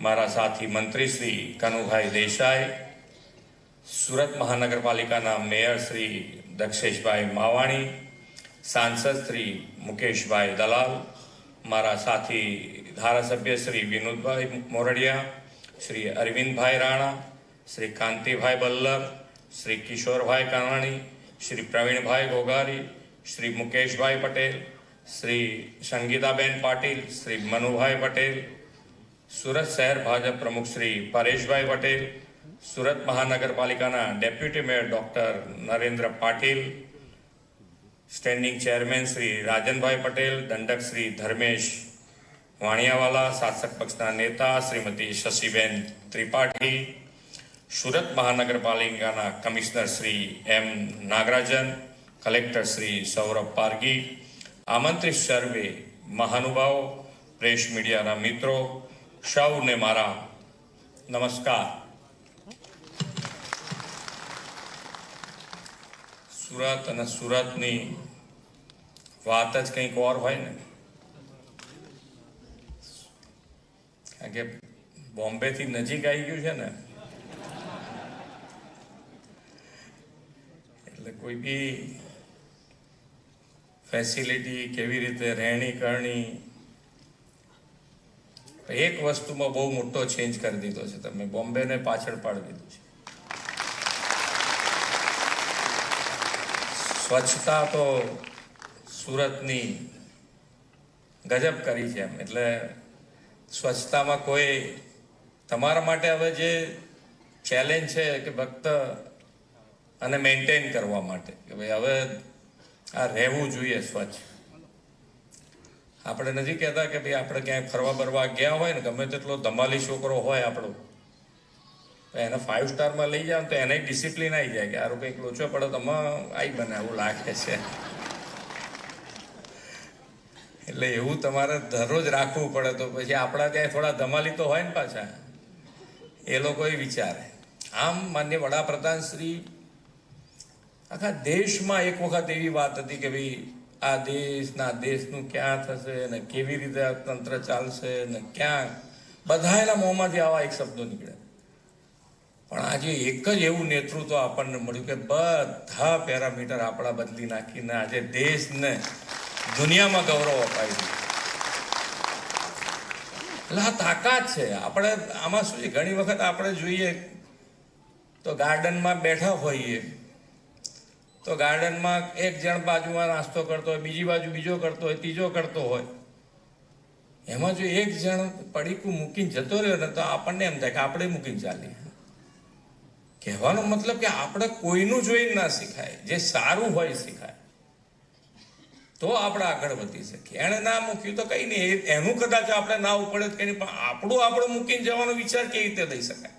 મારા સાથી મંત્રી શ્રી કનુભાઈ દેસાઈ સુરત મહાનગરપાલિકાના મેયર શ્રી દક્ષેશભાઈ માવાણી સાંસદ શ્રી મુકેશભાઈ દલાલ મારા સાથી ધારાસભ્ય શ્રી વિનોદભાઈ મોરડિયા શ્રી અરવિંદભાઈ રાણા શ્રી કાંતિભાઈ બલ્લર શ્રી કિશોરભાઈ કાનાણી શ્રી પ્રવીણભાઈ ગોગારી શ્રી મુકેશભાઈ પટેલ શ્રી સંગીતાબેન પાટીલ, શ્રી મનુભાઈ પટેલ, સુરત શહેર ભાજપ પ્રમુખ શ્રી પરેશભાઈ પટેલ, સુરત મહાનગરપાલિકાના deputy mayor doctor Narendra Patil, standing chairman Shri Rajanbhai Patel, દંડક શ્રી ધર્મેશ વાણિયાવાલા, શાસક પક્ષના નેતા શ્રીમતી શશીબેન ત્રિપાઠી, સુરત મહાનગરપાલિકાના commissioner Shri M Nagarajan, collector Shri Saurabh Pargi આમંત્રિત સર્વે મહાનુભાવો, પ્રેસ મીડિયાના મિત્રો, સૌને મારા નમસ્કાર. સુરત અને સુરતની વાત જ કંઈક ઓર હોય ને? કારણ કે બોમ્બેથી નજીક આવી ગયું છે ને? એટલે કોઈ બી ફેસિલિટી કેવી રીતે રહેણી, કરણી? એક વસ્તુમાં બહુ મોટો ચેન્જ કરી દીધો છે તમે. બોમ્બેને પાછળ પાડી દીધું છે. સ્વચ્છતા તો સુરતની ગજબ કરી છે એમ. એટલે સ્વચ્છતામાં કોઈ, તમારા માટે હવે જે ચેલેન્જ છે કે ફક્ત અને મેન્ટેન કરવા માટે. કે ભાઈ હવે આ રહેવું જોઈએ સ્વચ્છ. આપણે નથી કહેતા કે ભાઈ આપણે ક્યાંય ફરવા બરવા ગયા હોય ને ગમે તેટલો ધમાલી છોકરો હોય આપણો એને ફાઇવ સ્ટારમાં લઈ જાવ તો એને ડિસિપ્લિન આવી જાય કે આરો કંઈક લોચો પડે તો આવી બને એવું લાગે છે. એટલે એવું તમારે દરરોજ રાખવું પડે તો પછી આપણા ત્યાં થોડા ધમાલી તો હોય ને પાછા. એ લોકો વિચારે. આમ માન્ય વડાપ્રધાન શ્રી આખા દેશમાં એક વખત એવી વાત હતી કે ભાઈ, આ દેશના દેશનું ક્યાં થશે ને કેવી રીતે તંત્ર ચાલશે ને ક્યાં? બધા એના મોંમાંથી આવા એક શબ્દો નીકળે. પણ આજે એક જ એવું નેતૃત્વ આપણને મળ્યું કે બધા પેરામીટર આપણા બદલી નાખીને આજે દેશને દુનિયામાં ગૌરવ અપાયું એટલે આ તાકાત છે. આપણે આમાં શું છે? ઘણી વખત આપણે જોઈએ તો ગાર્ડનમાં બેઠા હોઈએ તો ગાર્ડનમાં એક જણ બાજુમાં નાસ્તો કરતો હોય, બીજી બાજુ બીજો કરતો હોય, ત્રીજો કરતો હોય. એમાં જો એક જણ પડીકું મૂકીને જતો રહ્યો ને તો આપણને એમ થાય કે આપણે મૂકીને ચાલીએ. કહેવાનો મતલબ કે આપણે કોઈનું જોઈને ના શીખાય, જે સારું હોય શીખાય. તો આપણે આગળ વધી શકીએ. એણે ના મૂક્યું તો કઈ નહીં એનું કદાચ આપણે ના ઉપડે કઈ નહીં, પણ આપણું આપણું મૂકીને જવાનો વિચાર કેવી રીતે લઈ શકાય?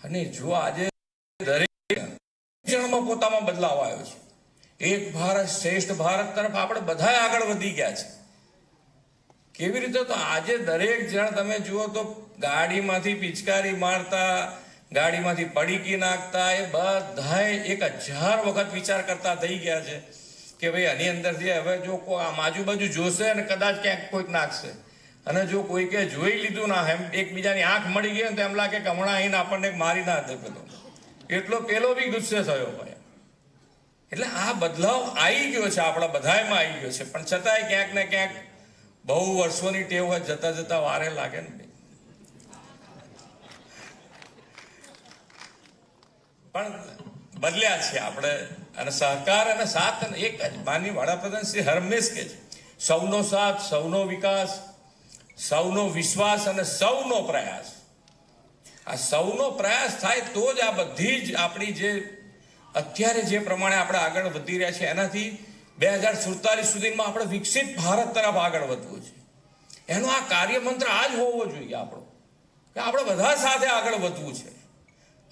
અને જો આજે દરેક જણમાં પોતામાં બદલાવ આવ્યો છે. એક ભારત શ્રેષ્ઠ ભારત તરફ આપણે બધા આગળ વધી ગયા છે. કેવી રીતે તો આજે દરેક જણ તમે જુઓ તો ગાડીમાંથી પિચકારી મારતા, ગાડીમાંથી પડીકી નાખતા, એ બધાય એક હજાર વખત વિચાર કરતા થઈ ગયા છે કે ભાઈ આની અંદરથી હવે જો કોઈ આમ આજુબાજુ જોશે અને કદાચ ક્યાંક કોઈક નાખશે. અને જો કોઈકે જોઈ લીધું ના, એમ એકબીજાની આંખ મળી ગઈ ને તો એમ લાગે કે હમણાં આવીને આપણને મારી ના દે પેલો. એટલો પેલો બી ગુસ્સે થયો હોય. એટલે આ બદલાવ આવી ગયો છે, આપણા બધામાં આવી ગયો છે. પણ છતાંય ક્યાંક ને ક્યાંક બહુ વર્ષોની ટેવ હોય જતા જતા વારે લાગે ને પણ બદલ્યા છે આપણે. અને સહકાર અને સાથ અને એક જ માનની વડાપ્રધાન શ્રી હરમેશ કે છે, સૌનો સાથ, સૌનો વિકાસ, સૌનો વિશ્વાસ અને સૌનો પ્રયાસ. આ સૌનો પ્રયાસ થાય તો જ આ બધી જ આપણી જે અત્યારે જે પ્રમાણે આપણે આગળ વધી રહ્યા છે, એનાથી બે હજાર સુડતાલીસ સુધીમાં આપણે વિકસિત ભારત તરફ આગળ વધવું છે. એનો આ કાર્યમંત્ર આ જ હોવો જોઈએ આપણો, કે આપણે બધા સાથે આગળ વધવું છે.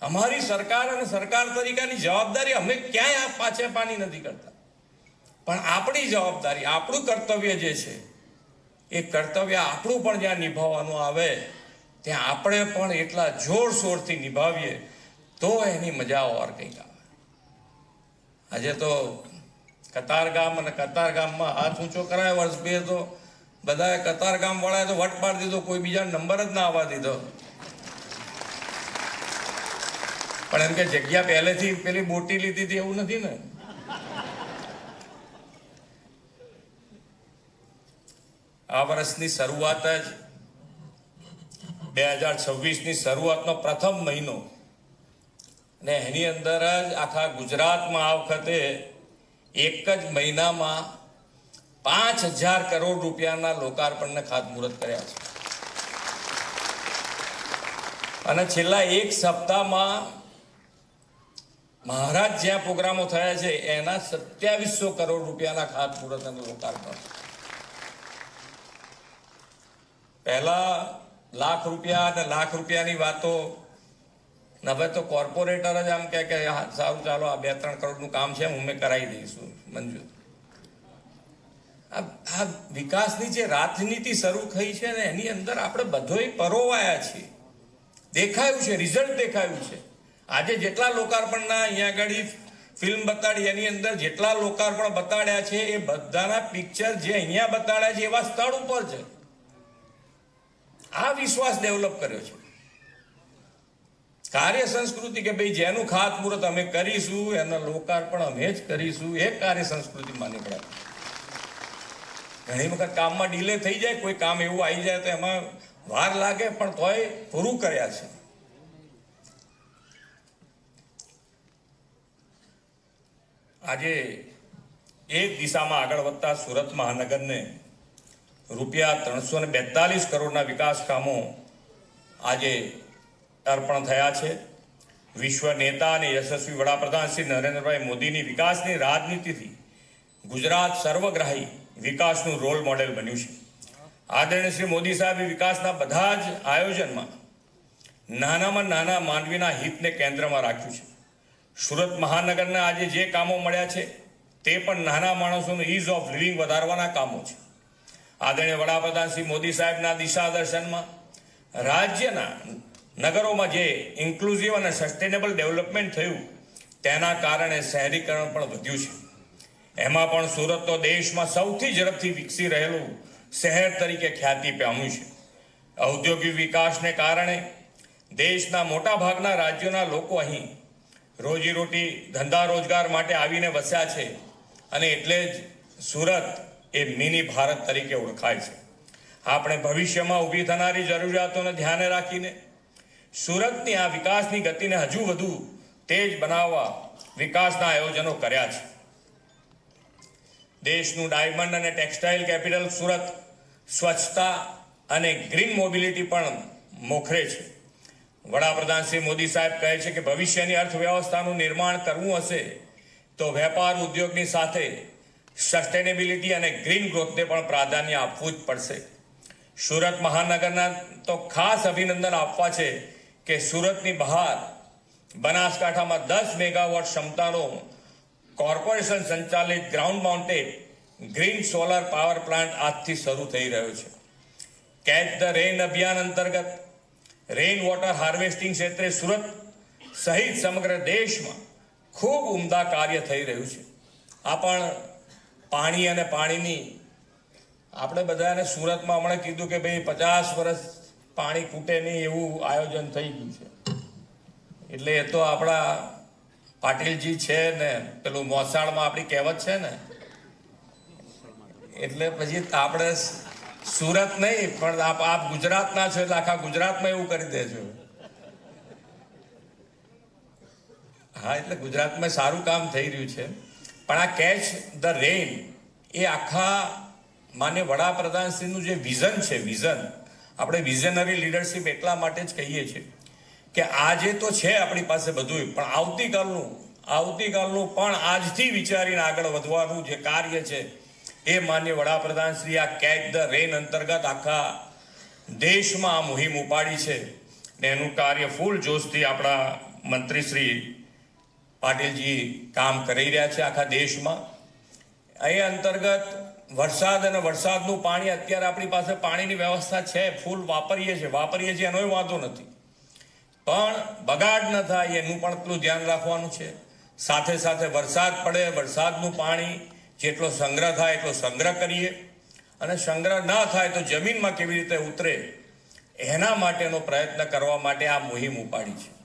અમારી સરકાર અને સરકાર તરીકેની જવાબદારી અમે ક્યાંય પાછે પાની નથી કરતા. પણ આપણી જવાબદારી, આપણું કર્તવ્ય જે છે, એ કર્તવ્ય આપણું પણ જ્યાં નિભાવવાનું આવે ત્યાં આપણે પણ એટલા જોરશોરથી નિભાવીએ, તો એની મજા ઓર કંઈક આવે. આજે તો કતારગામ અને કતારગામમાં હાથ ઊંચો કરાય, વર્ષ બે તો બધાએ કતાર ગામ વાળાએ તો વટ પાડી દીધો, કોઈ બીજા નંબર જ ના આવવા દીધો. પણ એમ કે જગ્યા પહેલેથી પેલી બોટી લીધી હતી એવું નથી ને? આ વર્ષની શરૂઆત જ બે હજાર છવ્વીસની શરૂઆતનો પ્રથમ મહિનો. ને એની અંદર જ આખા ગુજરાતમાં આ વખતે એક જ મહિનામાં પાંચ હજાર કરોડ રૂપિયાના લોકાર્પણને ખાતમુહૂર્ત કર્યા છે. અને છેલ્લા એક સપ્તાહમાં મહારાજ જ્યાં પ્રોગ્રામો થયા છે, એના સત્યાવીસો કરોડ રૂપિયાના ખાતમુહૂર્ત અને લોકાર્પણ. પહેલા લાખ રૂપિયા અને લાખ રૂપિયાની વાતો. હવે તો કોર્પોરેટર જ આમ કહે કે સારું, ચાલો, આ બે ત્રણ કરોડનું કામ છે, હું મેં કરાવી દઈશું. મંજૂર આ વિકાસની જે રાજનીતિ શરૂ થઈ છે ને, એની અંદર આપણે બધોય પરોવાયા છીએ. દેખાયું છે રિઝલ્ટ દેખાયું છે. આજે જેટલા લોકાર્પણના અહીંયા આગળ ફિલ્મ બતાડી, એની અંદર જેટલા લોકાર્પણ બતાડ્યા છે, એ બધાના પિક્ચર જે અહીંયા બતાડ્યા છે, એવા સ્થળ ઉપર છે. આ વિશ્વાસ ડેવલપ કર્યો છે. કાર્ય સંસ્કૃતિ કે ભાઈ જેનું ખાતમુહૂર્ત અમે કરીશું, એના લોકાર્પણ અમે જ કરીશું, એ કાર્ય સંસ્કૃતિ માની પડાય ઘણી વખત કામમાં ડીલે થઈ જાય, કોઈ કામ એવું આવી જાય તો એમાં વાર લાગે, પણ તોય પૂરું કર્યા છે. આજે એક દિશામાં આગળ વધતા સુરત મહાનગરને રૂપિયા ત્રણસો ને બેતાલીસ કરોડના વિકાસ કામો આજે અર્પણ થયા છે. વિશ્વ નેતા અને યશસ્વી વડાપ્રધાન શ્રી નરેન્દ્રભાઈ મોદીની વિકાસની રાજનીતિથી ગુજરાત સર્વગ્રાહી વિકાસનું રોલ મોડેલ બન્યું છે. આદરણીય શ્રી મોદી સાહેબે વિકાસના બધા જ આયોજનમાં નાનામાં નાના માનવીના હિતને કેન્દ્રમાં રાખ્યું છે. સુરત મહાનગરના આજે જે કામો મળ્યા છે, તે પણ નાના માણસોનું ઇઝ ઓફ લિવિંગ વધારવાના કામો છે. આદરણીય વડાપ્રધાન શ્રી મોદી સાહેબના દિશા દર્શનમાં રાજ્યના નગરોમાં જે ઇન્ક્લુઝિવ અને સસ્ટેનેબલ ડેવલપમેન્ટ થયું, તેના કારણે શહેરીકરણ પણ વધ્યું છે. એમાં પણ સુરત તો દેશમાં સૌથી ઝડપથી વિકસી રહેલું શહેર તરીકે ખ્યાતિ પામ્યું છે. ઔદ્યોગિક વિકાસને કારણે દેશના મોટાભાગના રાજ્યોના લોકો અહીં રોજીરોટી, ધંધા રોજગાર માટે આવીને વસ્યા છે. અને એટલે જ સુરત એ મિની ભારત તરીકે ઓળખાય છે. આપણે ભવિષ્યમાં ઊભી થનારી જરૂરિયાતોને ધ્યાને રાખીને સુરતની આ વિકાસની ગતિને હજુ વધુ તેજ બનાવવા વિકાસના આયોજનો કર્યા છે. દેશનું ડાયમંડ અને ટેક્સટાઇલ કેપિટલ સુરત સ્વચ્છતા અને ગ્રીન મોબિલિટી પણ મોખરે છે. વડાપ્રધાન શ્રી મોદી સાહેબ કહે છે કે ભવિષ્યની અર્થવ્યવસ્થાનું નિર્માણ કરવું હશે તો વેપાર ઉદ્યોગની સાથે સસ્ટેનેબિલિટી અને ગ્રીન ગ્રોથને પણ પ્રાધાન્ય આપવું જ પડશે. સુરત મહાનગરના તો ખાસ અભિનંદન આપવા છે કે સુરતની બહાર બનાસકાંઠામાં દસ મેગાવોટ ક્ષમતાનો કોર્પોરેશન સંચાલિત ground mounted green solar power plant આજથી શરૂ થઈ રહ્યો છે. કેચ ધ રેન અભિયાન અંતર્ગત રેઇન વોટર હાર્વેસ્ટિંગ ક્ષેત્રે સુરત સહિત સમગ્ર દેશમાં ખૂબ ઉમદા કાર્ય થઈ રહ્યું છે. આ પણ પાણી અને પાણીની. આપણે બધાને સુરતમાં હમણાં કીધું કે ભાઈ પચાસ વર્ષ પાણી ખૂટે નહીં એવું આયોજન થઈ ગયું છે. એટલે એ તો આપણા પાટીલજી છે ને, પેલું મોસાળમાં આપણી કહેવત છે ને. એટલે પછી આપણે સુરત નહીં, પણ આપ આપ ગુજરાતના છો એટલે આખા ગુજરાતમાં એવું કરી દેજો. હા, એટલે ગુજરાતમાં સારું કામ થઈ રહ્યું છે. પણ આ કેચ ધ રેન એ આખા માને વડાપ્રધાનશ્રીનું જે વિઝન છે, વિઝન, આપણે વિઝનરી લીડરશિપ એટલા માટે જ કહીએ છીએ કે આજે તો છે આપણી પાસે બધું પણ આવતીકાલનું આવતીકાલનું પણ આજથી વિચારીને આગળ વધવાનું જે કાર્ય છે એ માન્ય વડાપ્રધાન શ્રી આ કેચ ધ રેન અંતર્ગત આખા દેશમાં આ મુહિમ ઉપાડી છે ને એનું કાર્ય ફૂલ જોશથી આપણા મંત્રી શ્રી પાટીલજી કામ કરી રહ્યા છે આખા દેશમાં. એ અંતર્ગત વરસાદ અને વરસાદનું પાણી અત્યારે આપણી પાસે પાણીની વ્યવસ્થા છે, ફૂલ વાપરીએ છીએ. વાપરીએ છીએ એનોય વાંધો નથી. પણ બગાડ ન થાય એનું પણ એટલું ધ્યાન રાખવાનું છે. સાથે સાથે વરસાદ પડે, વરસાદનું પાણી જેટલો સંગ્રહ થાય એટલો સંગ્રહ કરીએ. અને સંગ્રહ ન થાય તો જમીનમાં કેવી રીતે ઉતરે, એના માટેનો પ્રયત્ન કરવા માટે આ મુહિમ ઉપાડી છે.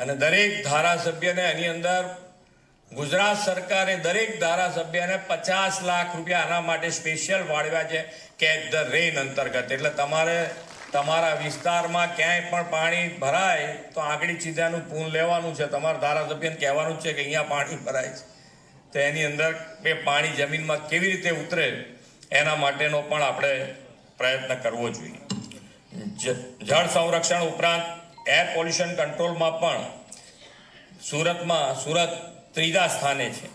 અને દરેક ધારાસભ્યને એની અંદર ગુજરાત સરકારે દરેક ધારાસભ્યને પચાસ લાખ રૂપિયા આના માટે સ્પેશિયલ વાળવ્યા છે કેચ ધ રેન અંતર્ગત. એટલે તમારે તમારા વિસ્તારમાં ક્યાંય પણ પાણી ભરાય તો આંગળી ચીધાનું પૂન લેવાનું છે. તમારા ધારાસભ્યને કહેવાનું છે કે અહીંયા પાણી ભરાય છે. તો એની અંદર એ પાણી જમીનમાં કેવી રીતે ઉતરે એના માટેનો પણ આપણે પ્રયત્ન કરવો જોઈએ. જળ સંરક્ષણ ઉપરાંત એર પોલ્યુશન કંટ્રોલમાં પણ સુરતમાં, સુરત ત્રીજા સ્થાને છે.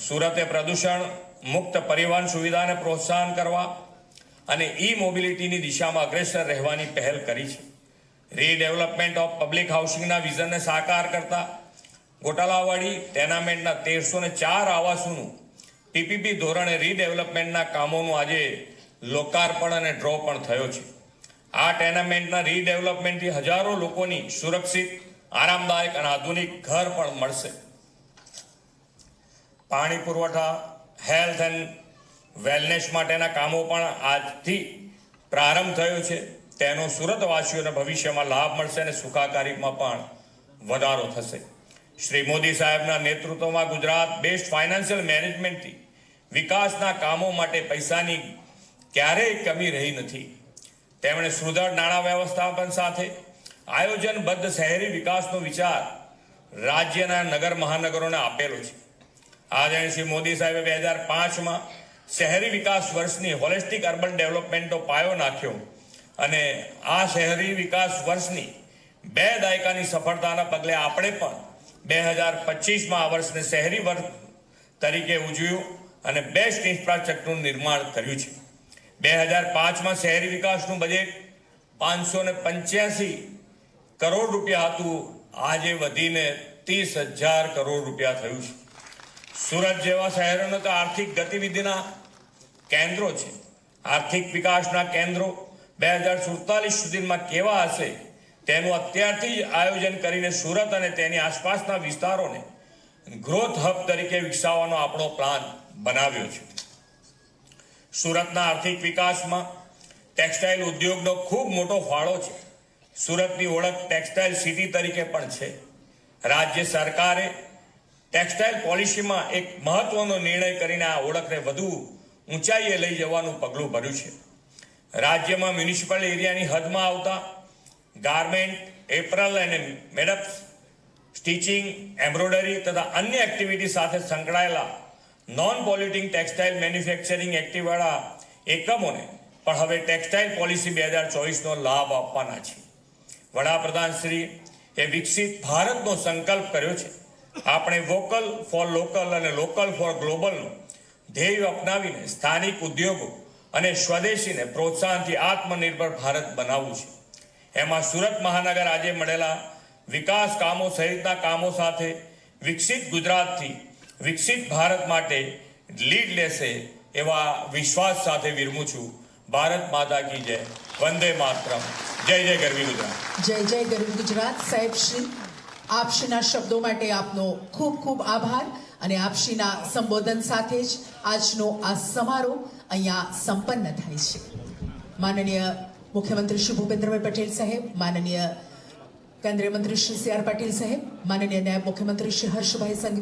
સુરતે પ્રદૂષણ મુક્ત પરિવહન સુવિધાને પ્રોત્સાહન કરવા અને ઈ મોબિલિટીની દિશામાં અગ્રેસર રહેવાની પહેલ કરી છે. રીડેવલપમેન્ટ ઓફ પબ્લિક હાઉસિંગના વિઝનને સાકાર કરતા ગોટાલાવાડી ટેનામેન્ટના તેરસો ને ચાર આવાસોનું પીપીપી ધોરણે રીડેવલપમેન્ટના કામોનું આજે લોકાર્પણ અને ડ્રો પણ થયો છે. આ ટેનામેન્ટના રીડેવલપમેન્ટથી હજારો લોકોની સુરક્ષિત, આરામદાયક અને આધુનિક ઘર પણ મળશે. પાણી પુરવઠા હેલ્થ એન્ડ વેલનેસ માટેના કામો પણ આજથી પ્રારંભ થયો છે. તેનો સુરતવાસીઓને ભવિષ્યમાં લાભ મળશે અને સુખાકારીમાં પણ વધારો થશે. શ્રી મોદી સાહેબના નેતૃત્વમાં ગુજરાત બેસ્ટ ફાઇનાન્શિયલ મેનેજમેન્ટથી વિકાસના કામો માટે પૈસાની ક્યારેય કમી રહી નથી. તેમણે સુદૃઢ નાણાં વ્યવસ્થાપન સાથે આયોજનબદ્ધ શહેરી વિકાસનો વિચાર રાજ્યના નગર મહાનગરોને આપેલો છે. આદરણીય શ્રી મોદી સાહેબે બે હજાર પાંચમાં શહેરી વિકાસ વર્ષની હોલિસ્ટિક અર્બન ડેવલપમેન્ટનો પાયો નાખ્યો અને આ શહેરી વિકાસ વર્ષની બે દાયકાની સફળતાના પગલે આપણે પણ બે હજાર પચીસમાં આ વર્ષને શહેરી વર્ષ તરીકે ઉજવ્યું અને બેસ્ટ ઇન્ફ્રાસ્ટ્રક્ચરનું નિર્માણ કર્યું છે. બે હજાર પાંચમાં શહેરી વિકાસનું બજેટ પાંચસો ને પંચ્યાસી કરોડ રૂપિયા હતું. આજે વધીને ત્રીસ હજાર કરોડ રૂપિયા થયું છે. સુરત જેવા શહેરોને તો આર્થિક ગતિવિધિના કેન્દ્રો છે. આર્થિક વિકાસના કેન્દ્રો બે હજાર સુડતાલીસ સુધીમાં કેવા હશે તેનું અત્યારથી જ આયોજન કરીને સુરત અને તેની આસપાસના વિસ્તારોને ગ્રોથ હબ તરીકે વિકસાવવાનો આપણો પ્લાન બનાવ્યો છે. સુરતના આર્થિક વિકાસમાં ટેક્સટાઇલ ઉદ્યોગનો ખૂબ મોટો ફાળો છે. સુરતની ઓળખ ટેક્સટાઇલ સિટી તરીકે પણ છે. રાજ્ય સરકારે ટેક્સટાઇલ પોલિસીમાં એક મહત્વનો નિર્ણય કરીને આ ઓળખને વધુ ઊંચાઈએ લઈ જવાનું પગલું ભર્યું છે. રાજ્યમાં મ્યુનિસિપલ એરિયાની હદમાં આવતા ગાર્મેન્ટ, એપ્રલ અને મેડપ્સ, સ્ટિચિંગ, એમ્બ્રોઇડરી તથા અન્ય એક્ટિવિટી સાથે સંકળાયેલા નોન પોલ્યુટિંગ ટેક્સટાઇલ મેન્યુફેક્ચરિંગ એક્ટિવવાળા એકમોને પણ હવે ટેક્સટાઇલ પોલિસી બે હજાર ચોવીસનો લાભ આપવાના છે. વડાપ્રધાન શ્રી એ વિકસિત ભારતનો સંકલ્પ કર્યો છે. આપણે વોકલ ફોર લોકલ અને લોકલ ફોર ગ્લોબલનો ધ્યેય અપનાવીને સ્થાનિક ઉદ્યોગો અને સ્વદેશીને પ્રોત્સાહનથી આત્મનિર્ભર ભારત બનાવવું છે. એમાં સુરત મહાનગર આજે મળેલા વિકાસ કામો સહિતના કામો સાથે વિકસિત ગુજરાતથી વિકસિત ભારત માટે લીડ લેશે એવા વિશ્વાસ સાથે વિરમું છું. ભારત માતા કી જય. વંદે માતરમ. જય જય ગરવી ગુજરાત. જય જય ગરવી ગુજરાત. સાહેબ શ્રી, આપશ્રીના શબ્દો માટે આપનો ખૂબ ખૂબ આભાર અને આપશ્રીના સંબોધન સાથે જ આજનો આ સમારોહ અહીંયા સંપન્ન થાય છે. માનનીય મુખ્યમંત્રી શ્રી ભૂપેન્દ્રભાઈ પટેલ સાહેબ, માનનીય કેન્દ્રીય મંત્રી શ્રી સી આર પાટીલ સાહેબ, માનનીય નાયબ મુખ્યમંત્રી શ્રી હર્ષભાઈ સંઘવી